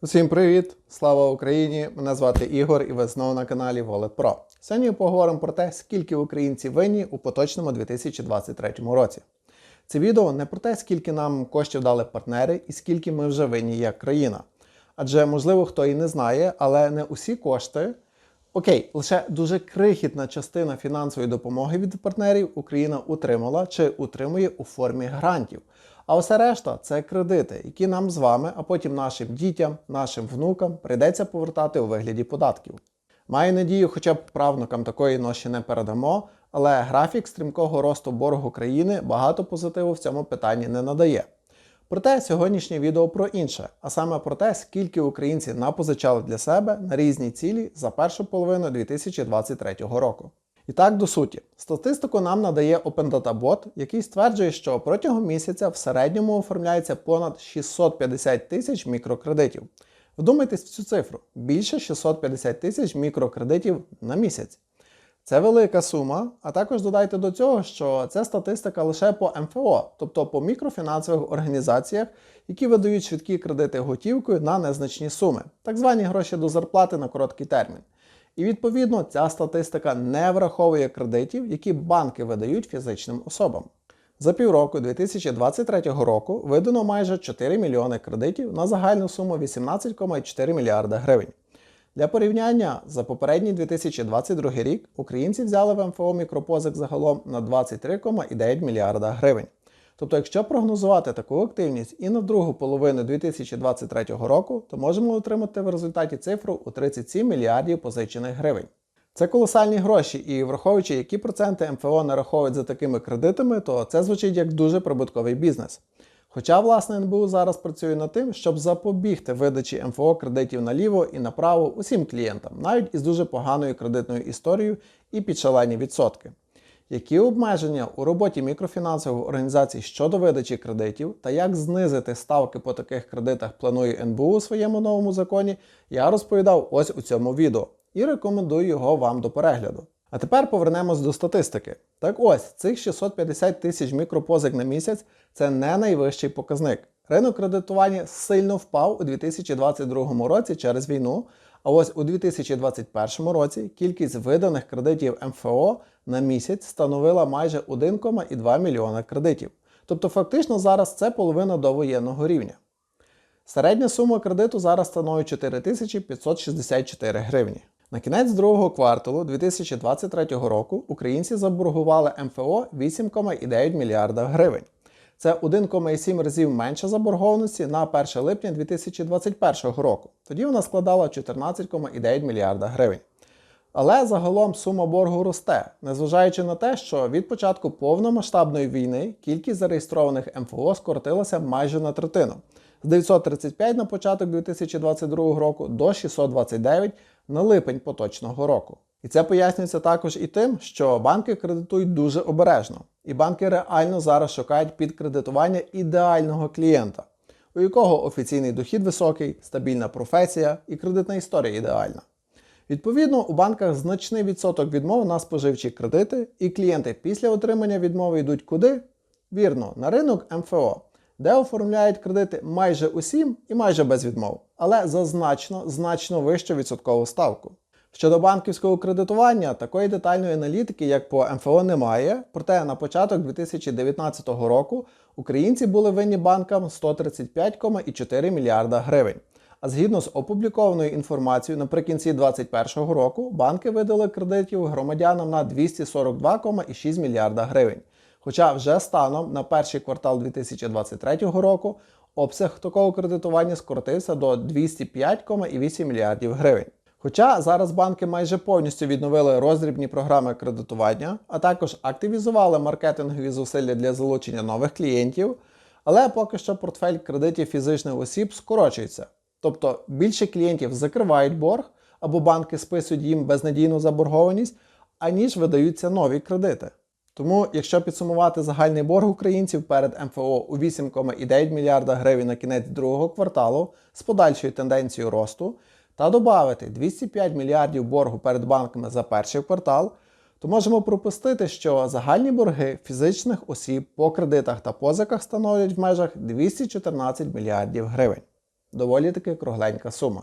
Усім привіт! Слава Україні! Мене звати Ігор і ви знову на каналі Wallet Pro. Сьогодні поговоримо про те, скільки українці винні у поточному 2023 році. Це відео не про те, скільки нам коштів дали партнери і скільки ми вже винні як країна. Адже, можливо, хто і не знає, але не усі кошти. Окей, лише дуже крихітна частина фінансової допомоги від партнерів Україна утримала чи утримує у формі грантів. А усе решта це кредити, які нам з вами, а потім нашим дітям, нашим внукам прийдеться повертати у вигляді податків. Маю надію, хоча б правнукам такої ноші не передамо, але графік стрімкого росту боргу країни багато позитиву в цьому питанні не надає. Проте сьогоднішнє відео про інше, а саме про те, скільки українці напозичали для себе на різні цілі за першу половину 2023 року. І так до суті, статистику нам надає Open Data який стверджує, що протягом місяця в середньому оформляється понад 650 тисяч мікрокредитів. Вдумайтесь в цю цифру: більше 650 тисяч мікрокредитів на місяць. Це велика сума, а також додайте до цього, що це статистика лише по МФО, тобто по мікрофінансових організаціях, які видають швидкі кредити готівкою на незначні суми, так звані гроші до зарплати на короткий термін. І відповідно ця статистика не враховує кредитів, які банки видають фізичним особам. За півроку 2023 року видано майже 4 мільйони кредитів на загальну суму 18,4 мільярда гривень. Для порівняння за попередній 2022 рік українці взяли в МФО мікропозик загалом на 23,9 мільярда гривень. Тобто, якщо прогнозувати таку активність і на другу половину 2023 року, то можемо отримати в результаті цифру у 37 мільярдів позичених гривень. Це колосальні гроші, і враховуючи, які проценти МФО нараховують за такими кредитами, то це звучить як дуже прибутковий бізнес. Хоча, власне, НБУ зараз працює над тим, щоб запобігти видачі МФО кредитів наліво і направо усім клієнтам, навіть із дуже поганою кредитною історією і під шалені відсотки. Які обмеження у роботі мікрофінансових організацій щодо видачі кредитів та як знизити ставки по таких кредитах планує НБУ у своєму новому законі, я розповідав ось у цьому відео і рекомендую його вам до перегляду. А тепер повернемось до статистики. Так ось, цих 650 тисяч мікропозик на місяць це не найвищий показник. Ринок кредитування сильно впав у 2022 році через війну. А ось у 2021 році кількість виданих кредитів МФО на місяць становила майже 1,2 мільйона кредитів. Тобто, фактично зараз це половина довоєнного рівня. Середня сума кредиту зараз становить 4564 гривні. На кінець другого кварталу 2023 року українці заборгували МФО 8,9 мільярда гривень. Це 1,7 разів менше заборгованості на 1 липня 2021 року. Тоді вона складала 14,9 мільярда гривень. Але загалом сума боргу росте, незважаючи на те, що від початку повномасштабної війни кількість зареєстрованих МФО скоротилася майже на третину з 935 на початок 2022 року до 629 на липень поточного року. І це пояснюється також і тим, що банки кредитують дуже обережно, і банки реально зараз шукають підкредитування ідеального клієнта, у якого офіційний дохід високий, стабільна професія і кредитна історія ідеальна. Відповідно, у банках значний відсоток відмов на споживчі кредити, і клієнти після отримання відмови йдуть куди? Вірно, на ринок МФО, де оформляють кредити майже усім і майже без відмов, але за значно значно вищу відсоткову ставку. Щодо банківського кредитування, такої детальної аналітики, як по МФО, немає. Проте на початок 2019 року українці були винні банкам 135,4 мільярда гривень. А згідно з опублікованою інформацією, наприкінці 2021 року банки видали кредитів громадянам на 242,6 мільярда гривень. Хоча вже станом на перший квартал 2023 року обсяг такого кредитування скоротився до 205,8 мільярдів гривень. Хоча зараз банки майже повністю відновили роздрібні програми кредитування, а також активізували маркетингові зусилля для залучення нових клієнтів, але поки що портфель кредитів фізичних осіб скорочується. Тобто більше клієнтів закривають борг або банки списують їм безнадійну заборгованість, аніж видаються нові кредити. Тому, якщо підсумувати загальний борг українців перед МФО у 8,9 мільярда гривень на кінець другого кварталу з подальшою тенденцією росту, та додати 205 мільярдів боргу перед банками за перший квартал, то можемо пропустити, що загальні борги фізичних осіб по кредитах та позиках становлять в межах 214 мільярдів гривень. Доволі таки кругленька сума.